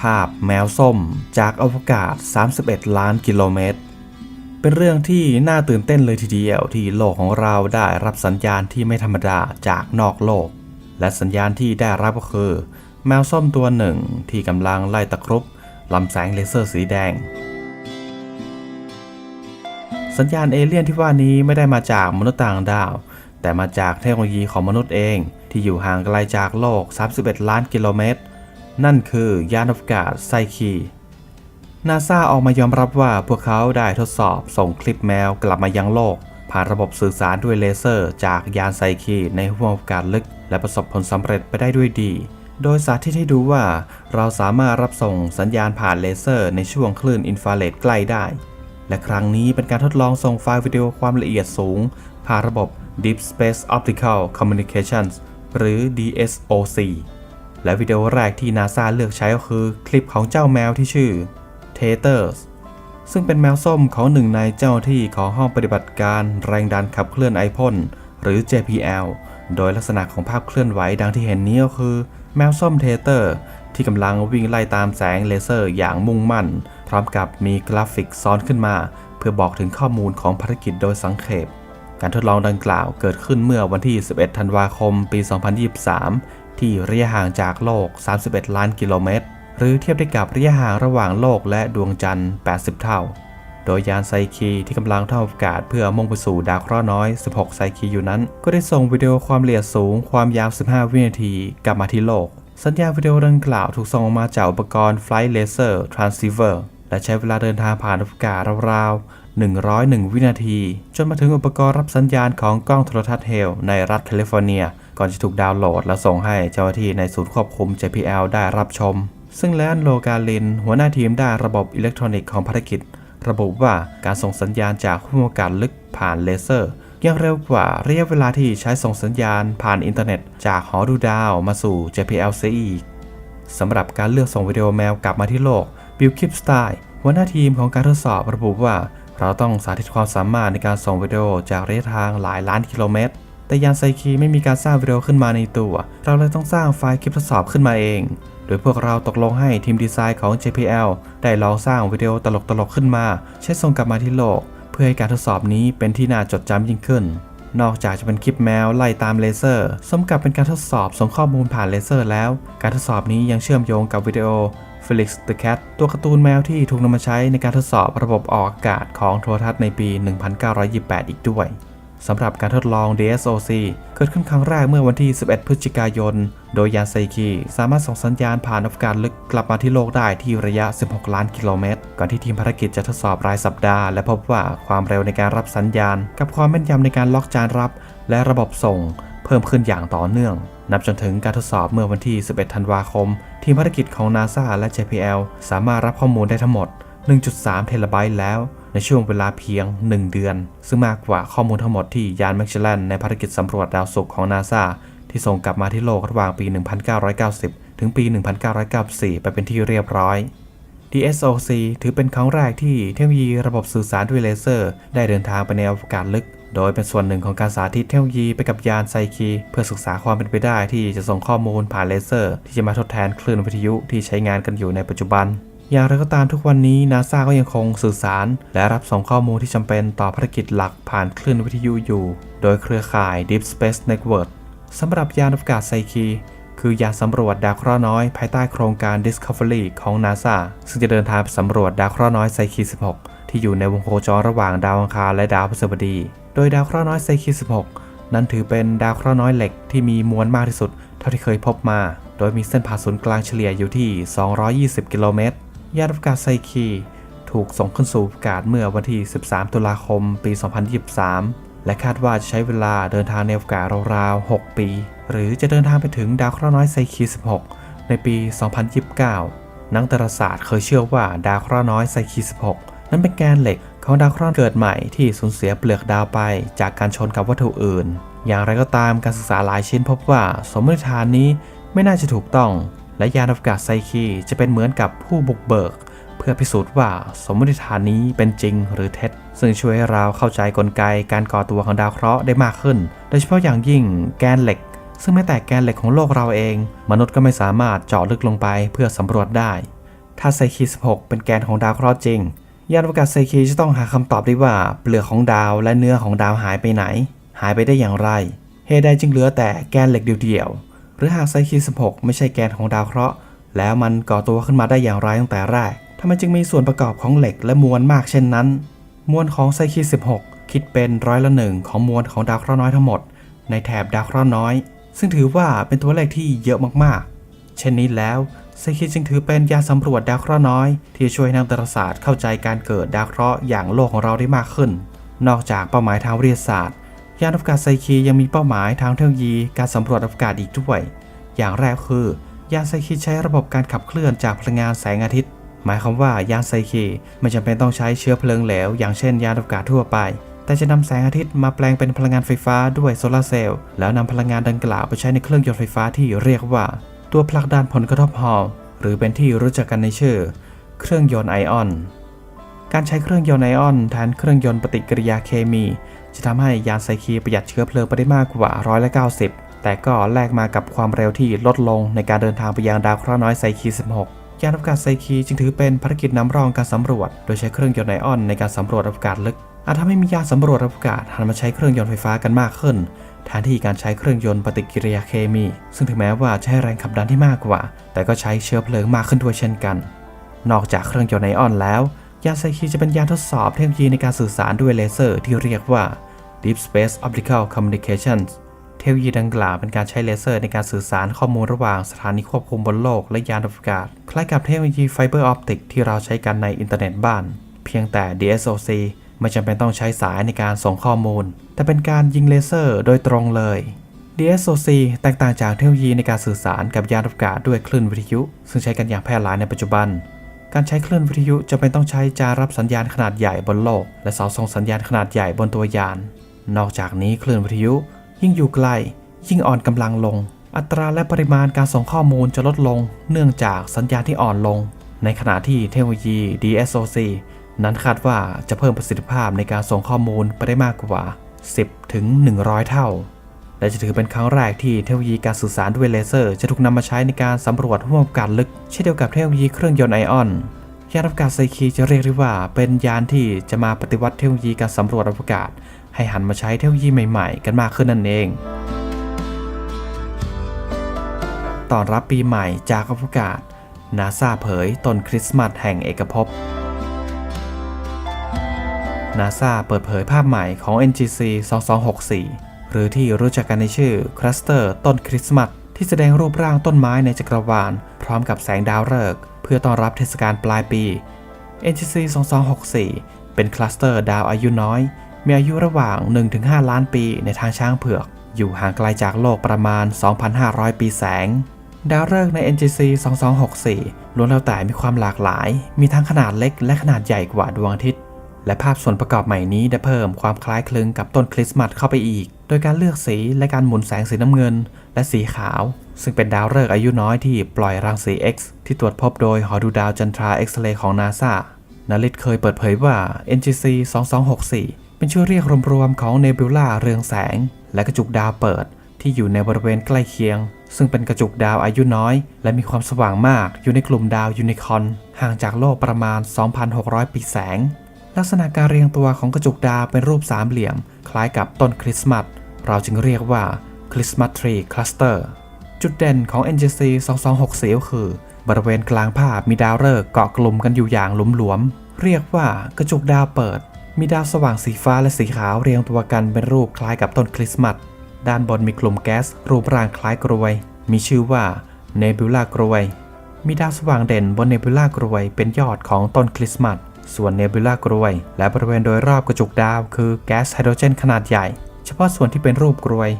ภาพแมวส้มจากอวกาศ 31 ล้านกิโลเมตร เป็นเรื่องที่น่าตื่นเต้นเลยทีเดียวที่โลกของเราได้รับสัญญาณที่ไม่ธรรมดาจากนอกโลก และสัญญาณที่ได้รับก็คือ แมวส้มตัวหนึ่งที่กำลังไล่ตะครุบลำแสงเลเซอร์สีแดง สัญญาณเอเลี่ยนที่ว่านี้ไม่ได้มาจากมนุษย์ต่างดาว แต่มาจากเทคโนโลยีของมนุษย์เองที่อยู่ห่างไกลจากโลก 31 ล้านกิโลเมตร นั่นคือยานอวกาศไซคีนาซาออกมายอมรับว่าพวกเขาได้ทดสอบส่งคลิปแมวกลับมายังโลก ผ่านระบบสื่อสารด้วยเลเซอร์ จากยานไซคีในห้วงอวกาศลึก และประสบผลสำเร็จไปได้ด้วยดี โดยสาธิตให้ดูว่า เราสามารถรับส่งสัญญาณผ่านเลเซอร์ ในช่วงคลื่นอินฟราเรดใกล้ได้ และครั้งนี้เป็นการทดลองส่งไฟล์วิดีโอความละเอียดสูง ผ่านระบบ Deep Space Optical Communications หรือ DSOC และวิดีโอแรกที่นาซาเลือกใช้ก็คือคลิปของเจ้าแมวที่ชื่อ Taters ซึ่งเป็นแมวส้มของหนึ่งในเจ้าหน้าที่ของห้องปฏิบัติการแรงดันขับเคลื่อนไอพ่นหรือ JPL โดยลักษณะของภาพเคลื่อนไหวดังที่เห็นนี้ก็คือ แมวส้มเทเตอร์ ที่กำลังวิ่งไล่ตามแสงเลเซอร์อย่างมุ่งมั่น พร้อมกับมีกราฟิกซ้อนขึ้นมา เพื่อบอกถึงข้อมูลของภารกิจโดยสังเขปการทดลองดังกล่าวเกิดขึ้นเมื่อวันที่ 11 ธันวาคม ปี 2023 ที่ระยะห่างจากโลก 31 ล้านกิโลเมตร หรือเทียบได้กับระยะห่างระหว่างโลกและดวงจันทร์ 80 เท่า โดยยานไซคีที่กำลังท่องอากาศเพื่อมุ่งไปสู่ดาวเคราะห์น้อย 16 ไซคีอยู่นั้น ก็ได้ส่งวิดีโอความละเอียดสูงความยาว 15 วินาทีกลับมาที่โลก สัญญาณวิดีโอดังกล่าวถูกส่งออกมาจากอุปกรณ์ Flight Laser Transceiver และใช้เวลาเดินทางผ่านอวกาศราวๆ101 วินาที จนมาถึงอุปกรณ์รับสัญญาณของกล้องโทรทัศน์เฮลในรัฐแคลิฟอร์เนีย ก่อนจะถูกดาวน์โหลดและส่งให้เจ้าหน้าที่ในศูนย์ควบคุม JPL ได้รับชม ซึ่งแลนโลกาลิน หัวหน้าทีมด้านระบบอิเล็กทรอนิกส์ของภารกิจ ระบุว่าการส่งสัญญาณจากห้วอากาศลึกผ่านเลเซอร์ยังเร็วกว่าระยะเวลาที่ใช้ส่งสัญญาณผ่านอินเทอร์เน็ต จากหอดูดาวมาสู่ JPL เสียอีกสำหรับการเลือกส่งวิดีโอแมวกลับมาที่โลกบิลคิปสไตล์หัวหน้าทีมของการทดสอบระบุว่า เราต้องสาธิตความสามารถในการส่งวิดีโอจากระยะทางหลายล้านกิโลเมตร แต่ยานไซคีไม่มีการสร้างวิดีโอขึ้นมาในตัว เราเลยต้องสร้างไฟล์คลิปทดสอบขึ้นมาเอง โดยพวกเราตกลงให้ทีมดีไซน์ของ JPL ได้ลองสร้างวิดีโอตลกๆขึ้นมา ใช้ส่งกลับมาที่โลก เพื่อให้การทดสอบนี้เป็นที่น่าจดจำยิ่งขึ้น นอกจากจะเป็นคลิปแมวไล่ตามเลเซอร์สมกับเป็นการทดสอบส่งข้อมูลผ่านเลเซอร์แล้ว การทดสอบนี้ยังเชื่อมโยงกับวิดีโอ Felix the Cat ตัวการ์ตูนแมวที่ถูกนำมาใช้ในการทดสอบระบบออกอากาศของโทรทัศน์ในปี 1928 อีกด้วย สำหรับการทดลอง DSOC เกิดขึ้นครั้งแรกเมื่อวันที่ 11 พฤศจิกายน โดยยานไซคีสามารถส่งสัญญาณผ่านอวกาศลึกกลับมาที่โลกได้ที่ระยะ 16 ล้านกิโลเมตร ก่อนที่ทีมภารกิจจะทดสอบรายสัปดาห์ และพบว่าความเร็วในการรับสัญญาณ กับความแม่นยำในการล็อกจานรับ และระบบส่ง เพิ่มขึ้นอย่างต่อเนื่อง นับจนถึงการทดสอบเมื่อวันที่ 11 ธันวาคม ทีมภารกิจของ NASA และ JPL สามารถรับข้อมูลได้ทั้งหมด 1.3 เทราไบต์แล้ว ในช่วงเวลาเพียง 1 เดือน ซึ่งมากกว่าข้อมูลทั้งหมดที่ยานแมกชล a นในภารกิจสำรวจดาวศุกร์ของ NASA ที่ส่งกลับมาที่โลกระหว่างปี 1990 ถึงปี 1994 ไปเป็นที่เรียบร้อย DSOC ถือเป็นครั้งแรกที่เทคโนโลยีระบบสื่อสารด้วยเลเซอร์ ได้เดินทางไปในอวกาศลึก โดยเป็นส่วนหนึ่งของการสาธิตเทคโนโลยีไปกับยานไซคี เพื่อศึกษาความเป็นไปได้ที่จะส่งข้อมูลผ่านเลเซอร์ ที่จะมาทดแทนคลื่นวิทยุที่ใช้งานกันอยู่ในปัจจุบัน อย่างไรก็ตามทุกวันนี้นาซาก็ยังคงสื่อสาร และรับส่งข้อมูลที่จำเป็นต่อภารกิจหลักผ่านคลื่นวิทยุอยู่ โดยเครือข่าย Deep Space Network สำหรับยานอวกาศไซคี คือยานสำรวจดาวเคราะห์น้อย ภายใต้โครงการ Discovery ของ NASA ซึ่งจะเดินทางไปสำรวจดาวเคราะห์น้อยไซคี 16 ที่อยู่ในวงโคจรระหว่างดาวอังคารและดาวพฤหัสบดี โดยดาวเคราะห์น้อยไซคี 16 นั้นถือเป็นดาวเคราะห์น้อยเหล็กที่มีมวลมากที่สุด เท่าที่เคยพบมา โดยมีเส้นผ่าศูนย์กลางเฉลี่ยอยู่ที่ 220 กิโลเมตร ยานอวกาศไซคีถูกส่งขึ้นสู่อากาศเมื่อวันที่ 13 ตุลาคม ปี 2023 และคาดว่าจะใช้เวลาเดินทางในอวกาศราวๆ 6 ปี หรือจะเดินทางไปถึงดาวเคราะห์น้อยไซคี 16 ในปี 2029 นักดาราศาสตร์เคยเชื่อว่าดาวเคราะห์น้อยไซคี 16 นั้นเป็นแกนเหล็กของดาวเคราะห์เกิดใหม่ที่สูญเสียเปลือกดาวไปจากการชนกับวัตถุอื่น อย่างไรก็ตามการศึกษาหลายชิ้นพบว่าสมมติฐานนี้ไม่น่าจะถูกต้อง และยานอวกาศไซคีจะเป็นเหมือนกับผู้บุกเบิก เพื่อพิสูจน์ว่าสมมติฐานนี้เป็นจริงหรือเท็จ ซึ่งช่วยให้เราเข้าใจกลไกการก่อตัวของดาวเคราะห์ได้มากขึ้น โดยเฉพาะอย่างยิ่งแกนเหล็ก ซึ่งแม้แต่แกนเหล็กของโลกเราเอง มนุษย์ก็ไม่สามารถเจาะลึกลงไปเพื่อสำรวจได้ ถ้าไซคี 16 เป็นแกนของดาวเคราะห์จริง ยานอวกาศไซคีจะต้องหาคำตอบได้ว่าเปลือกของดาวและเนื้อของดาวหายไปไหน หายไปได้อย่างไรเหตุใดจึงเหลือแต่แกนเหล็กเดียวๆ หรือหากไซคี16 ไม่ใช่แกนของดาวเคราะห์ แล้วมันก่อตัวขึ้นมาได้อย่างไรตั้งแต่แรกทำไมจึงมีส่วนประกอบของเหล็กและมวลมากเช่นนั้น มวลของไซคี16 คิดเป็นร้อยละหนึ่งของมวลของดาวเคราะห์น้อยทั้งหมด ในแถบดาวเคราะห์น้อย ซึ่งถือว่าเป็นตัวเลขที่เยอะมากๆ เช่นนี้แล้วไซคิจึงถือเป็นยาสำรวจดาวเคราะห์น้อย ที่ช่วยนักดาราศาสตร์เข้าใจการเกิดดาวเคราะห์อย่างโลกของเราได้มากขึ้น นอกจากเป้าหมายทางวิทยาศาสตร์ ยานอวกาศไซคียังมีเป้าหมายทางเทคโนโลยีการสำรวจอวกาศอีกด้วย อย่างแรกคือยานไซคีใช้ระบบการขับเคลื่อนจากพลังงานแสงอาทิตย์ หมายความว่ายานไซคีไม่จำเป็นต้องใช้เชื้อเพลิงเหลวอย่างเช่นยานอวกาศทั่วไป แต่จะนำแสงอาทิตย์มาแปลงเป็นพลังงานไฟฟ้าด้วยโซลาร์เซลล์แล้วนำพลังงานดังกล่าวไปใช้ในเครื่องยนต์ไฟฟ้าที่เรียกว่า ตัวผลักดันผลกระทบฮอลล์หรือเป็นที่รู้จักกันในชื่อ เครื่องยนต์ไอออน การใช้เครื่องยนต์ไอออนแทนเครื่องยนต์ปฏิกิริยาเคมี จะทำให้ยานไซคีประหยัดเชื้อเพลิงไปได้มากกว่าร้อยละ90 แต่ก็แลกมากับความเร็วที่ลดลงในการเดินทางไปยังดาวเคราะห์น้อยไซคี 16 ยานอวกาศไซคีจึงถือเป็นภารกิจนำร่องการสำรวจ โดยใช้เครื่องยนต์ไอออนในการสำรวจอวกาศลึก อาจทำให้มียานสำรวจอวกาศหันมาใช้เครื่องยนต์ไฟฟ้ากันมากขึ้นแทนที่การใช้เครื่องยนต์ปฏิกิริยาเคมี ซึ่งถึงแม้ว่าจะให้แรงขับดันที่มากกว่า แต่ก็ใช้เชื้อเพลิงมากขึ้นด้วยเช่นกัน นอกจากเครื่องยนต์ไอออนแล้ว ยานไซคีจะเป็นยานทดสอบเทคโนโลยีในการสื่อสารด้วยเลเซอร์ที่เรียกว่า Deep Space Optical Communications เทคโนโลยีดังกล่าวเป็นการใช้เลเซอร์ในการสื่อสารข้อมูลระหว่างสถานีควบคุมบนโลกและยานอวกาศ คล้ายกับเทคโนโลยีไฟเบอร์ออปติกที่เราใช้กันในอินเทอร์เน็ตบ้าน เพียงแต่ DSOC ไม่จำเป็นต้องใช้สายในการส่งข้อมูล แต่เป็นการยิงเลเซอร์โดยตรงเลย DSOC แตกต่างจากเทคโนโลยีในการสื่อสารกับยานอวกาศด้วยคลื่นวิทยุ ซึ่งใช้กันอย่างแพร่หลายในปัจจุบัน การใช้คลื่นวิทยุจะเป็นต้องใช้จารับสัญญาณขนาดใหญ่บนโลก และเสาส่งสัญญาณขนาดใหญ่บนตัวยาน นอกจากนี้คลื่นวิทยุยิ่งอยู่ไกล ยิ่งอ่อนกำลังลง อัตราและปริมาณการส่งข้อมูลจะลดลง เนื่องจากสัญญาณที่อ่อนลง ในขณะที่เทคโนโลยี DSOC นั้นคาดว่าจะเพิ่มประสิทธิภาพในการส่งข้อมูลไปได้มากกว่า 10ถึง100 เท่า และจะถือเป็นครั้งแรกที่เทคโนโลยีการสื่อสารด้วยเลเซอร์ จะถูกนำมาใช้ในการสำรวจห้วงอากาศลึก เช่นเดียวกับเทคโนโลยีเครื่องยนต์ไอออนยานอวกาศไซคีจะเรียกได้ว่าเป็นยานที่จะมาปฏิวัติเทคโนโลยีการสำรวจอวกาศ ให้หันมาใช้เทคโนโลยีใหม่ๆ กันมากขึ้นนั่นเองตอนรับปีใหม่จากอวกาศนาซาเผยต้นคริสต์มาสแห่งเอกภพนาซาเปิดเผยภาพใหม่ของ NGC 2264 หรือที่รู้จักกันในชื่อคลัสเตอร์ต้นคริสต์มาสที่แสดงรูปร่างต้นไม้ในจักรวาล พร้อมกับแสงดาวฤกษ์เพื่อต้อนรับเทศกาลปลายปี NGC 2264 เป็นคลัสเตอร์ดาวอายุน้อย มีอายุระหว่าง 1-5 ล้านปีในทางช้างเผือก อยู่ห่างไกลจากโลกประมาณ 2,500 ปีแสง ดาวฤกษ์ใน NGC 2264ล้วนแล้วแต่มีความหลากหลาย มีทั้งขนาดเล็กและขนาดใหญ่กว่าดวงอาทิตย์ และภาพส่วนประกอบใหม่นี้ได้เพิ่มความคล้ายคลึงกับต้นคริสต์มาสเข้าไปอีก โดยการเลือกสีและการหมุนแสงสีน้ำเงิน และสีขาว ซึ่งเป็นดาวฤกษ์อายุน้อยที่ปล่อยรังสี X ที่ตรวจพบโดยหอดูดาวจันทราเอ็กซเรย์ของนาซานาริตเคยเปิดเผยว่า NGC 2264 เป็นชื่อเรียกรวมๆของเนบิวลาเรืองแสง และกระจุกดาวเปิดที่อยู่ในบริเวณใกล้เคียง ซึ่งเป็นกระจุกดาวอายุน้อย และมีความสว่างมากอยู่ในกลุ่มดาวยูนิคอร์นห่างจากโลกประมาณ 2,600 ปีแสง ลักษณะการเรียงตัวของกระจุกดาวเป็นรูปสามเหลี่ยม คล้ายกับต้นคริสต์มาส เราจึงเรียกว่าคริสต์มาสทรีคลัสเตอร์จุดเด่นของ NGC 2264ก็คือบริเวณกลางภาพมีดาวฤกษ์เกาะกลุ่มกันอยู่อย่างหลวมๆ เรียกว่ากระจุกดาวเปิด มีดาวสว่างสีฟ้าและสีขาวเรียงตัวกันเป็นรูปคล้ายกับต้นคริสต์มาส ด้านบนมีกลุ่มแก๊สรูปร่างคล้ายกรวย มีชื่อว่าเนบิวลากรวย มีดาวสว่างเด่นบนเนบิวลากรวย เป็นยอดของต้นคริสต์มาส ส่วนเนบิวลากรวย และบริเวณโดยรอบกระจุกดาวคือแก๊สไฮโดรเจนขนาดใหญ่ เฉพาะส่วนที่เป็นรูปกรวย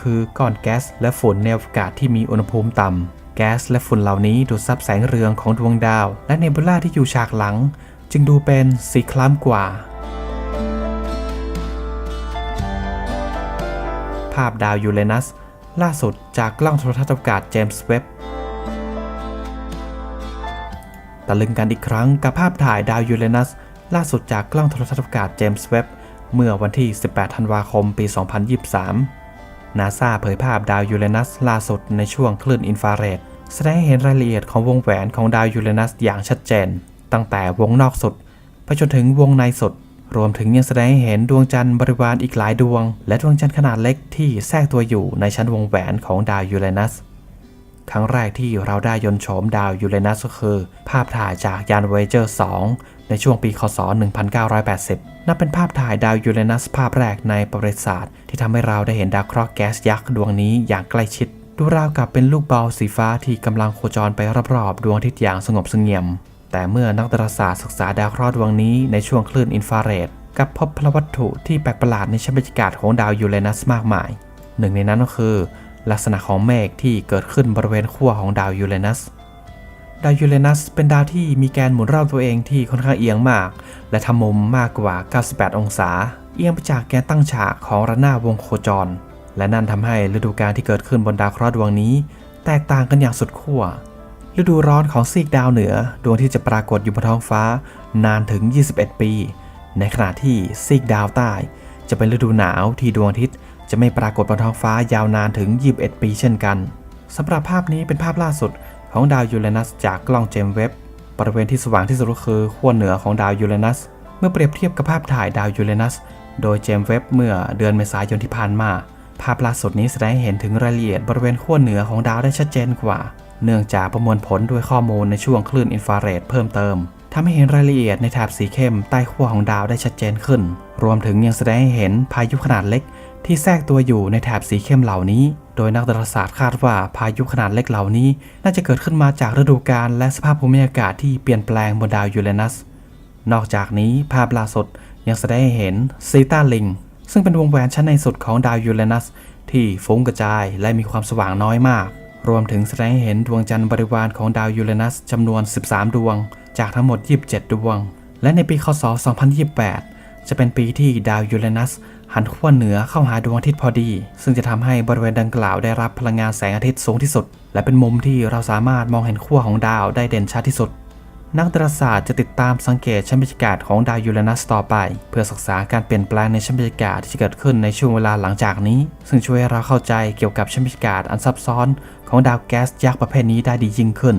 คือก้อนแก๊สและฝุ่นในอวกาศที่มีอุณหภูมิต่ำ แก๊สและฝุ่นเหล่านี้ดูดซับแสงเรืองของดวงดาว และเนบิวลาที่อยู่ฉากหลัง จึงดูเป็นสีคล้ำกว่า ภาพดาวยูเรนัส ล่าสุดจากกล้องโทรทัศน์อวกาศเจมส์เว็บตะลึงกันอีกครั้งกับภาพถ่ายดาวยูเรนัส ล่าสุดจากกล้องโทรทัศน์อวกาศเจมส์เว็บ เมื่อวันที่ 18 ธันวาคม ปี 2023 นาซาเผยภาพดาวยูเรนัสล่าสุดในช่วงคลื่นอินฟราเรด แสดงให้เห็นรายละเอียดของวงแหวนของดาวยูเรนัสอย่างชัดเจน ตั้งแต่วงนอกสุด ไปจนถึงวงในสุด รวมถึงยังแสดงให้เห็นดวงจันทร์บริวารอีกหลายดวง และดวงจันทร์ขนาดเล็กที่แทรกตัวอยู่ในชั้นวงแหวนของดาวยูเรนัสครั้งแรกที่เราได้ยนต์โฉมดาวยูเรนัสก็คือ ภาพถ่ายจากยาน Voyager 2 ในช่วงปีคศ 1980 นับเป็นภาพถ่ายดาวยูเรนัสภาพแรกในประวัติศาสตร์ ที่ทำให้เราได้เห็นดาวเคราะห์แก๊สยักษ์ดวงนี้อย่างใกล้ชิด ดูราวกับเป็นลูกบอลสีฟ้าที่กำลังโคจรไปรอบๆดวงอาทิตย์อย่างสงบเสงี่ยม แต่เมื่อนักดาราศาสตร์ศึกษาดาวเคราะห์ดวงนี้ในช่วงคลื่นอินฟราเรดกับพบพลวัตถุที่แปลกประหลาดในชั้นบรรยากาศของดาวยูเรนัสมากมาย หนึ่งในนั้นก็คือ ลักษณะของเมฆที่เกิดขึ้นบริเวณขั้วของดาวยูเรนัส ดาวยูเรนัสเป็นดาวที่มีแกนหมุนรอบตัวเองที่ค่อนข้างเอียงมาก และทำมุมมากกว่า 98 องศา เอียงไปจากแกนตั้งฉากของระนาบวงโคจร และนั่นทำให้ฤดูกาลที่เกิดขึ้นบนดาวเคราะห์ดวงนี้ แตกต่างกันอย่างสุดขั้วฤดูร้อนของซีกดาวเหนือ ดวงที่จะปรากฏอยู่บนท้องฟ้านานถึง 21 ปี ในขณะที่ซีกดาวใต้ จะเป็นฤดูหนาวที่ดวงอาทิตย์จะไม่ปรากฏบนท้องฟ้ายาวนานถึง 21 ปีเช่นกันสำหรับภาพนี้เป็นภาพล่าสุด ของดาวยูเรนัสจากกล้องเจมส์เว็บ บริเวณที่สว่างที่สุดก็คือขั้วเหนือของดาวยูเรนัส เมื่อเปรียบเทียบกับภาพถ่ายดาวยูเรนัส โดยเจมส์เว็บเมื่อเดือนเมษายนที่ผ่านมา ภาพล่าสุดนี้แสดงให้เห็นถึงรายละเอียดบริเวณขั้วเหนือของดาวได้ชัดเจนกว่า เนื่องจากประมวลผลด้วยข้อมูลในช่วงคลื่นอินฟราเรดเพิ่มเติมทำให้เห็นรายละเอียดในแถบสีเข้มใต้ขั้วของดาวได้ชัดเจนขึ้น รวมถึงยังแสดงให้เห็นพายุขนาดเล็ก ที่แทรกตัวอยู่ในแถบสีเข้มเหล่านี้ โดยนักดาราศาสตร์คาดว่าพายุขนาดเล็กเหล่านี้ น่าจะเกิดขึ้นมาจากฤดูกาลและสภาพภูมิอากาศที่เปลี่ยนแปลงบนดาวยูเรนัส นอกจากนี้ภาพล่าสุดยังแสดงให้เห็นซีตาลิงซึ่งเป็นวงแหวนชั้นในสุดของดาวยูเรนัส ที่ฟุ้งกระจายและมีความสว่างน้อยมาก รวมถึงแสดงให้เห็นดวงจันทร์บริวารของดาวยูเรนัสจำนวน 13 ดวง จากทั้งหมด 27 ดวง และในปีคศ 2028 จะเป็นปีที่ดาวยูเรนัส หันขั้วเหนือเข้าหาดวงอาทิตย์พอดี ซึ่งจะทำให้บริเวณดังกล่าวได้รับพลังงานแสงอาทิตย์สูงที่สุด และเป็นมุมที่เราสามารถมองเห็นขั้วของดาวได้เด่นชัดที่สุด นักดาราศาสตร์จะติดตามสังเกตชั้นบรรยากาศของดาวยูเรนัสต่อไป เพื่อศึกษาการเปลี่ยนแปลงในชั้นบรรยากาศที่จะเกิดขึ้นในช่วงเวลาหลังจากนี้ ซึ่งช่วยให้เราเข้าใจเกี่ยวกับชั้นบรรยากาศอันซับซ้อน ของดาวแก๊สยักษ์ประเภทนี้ได้ดียิ่งขึ้น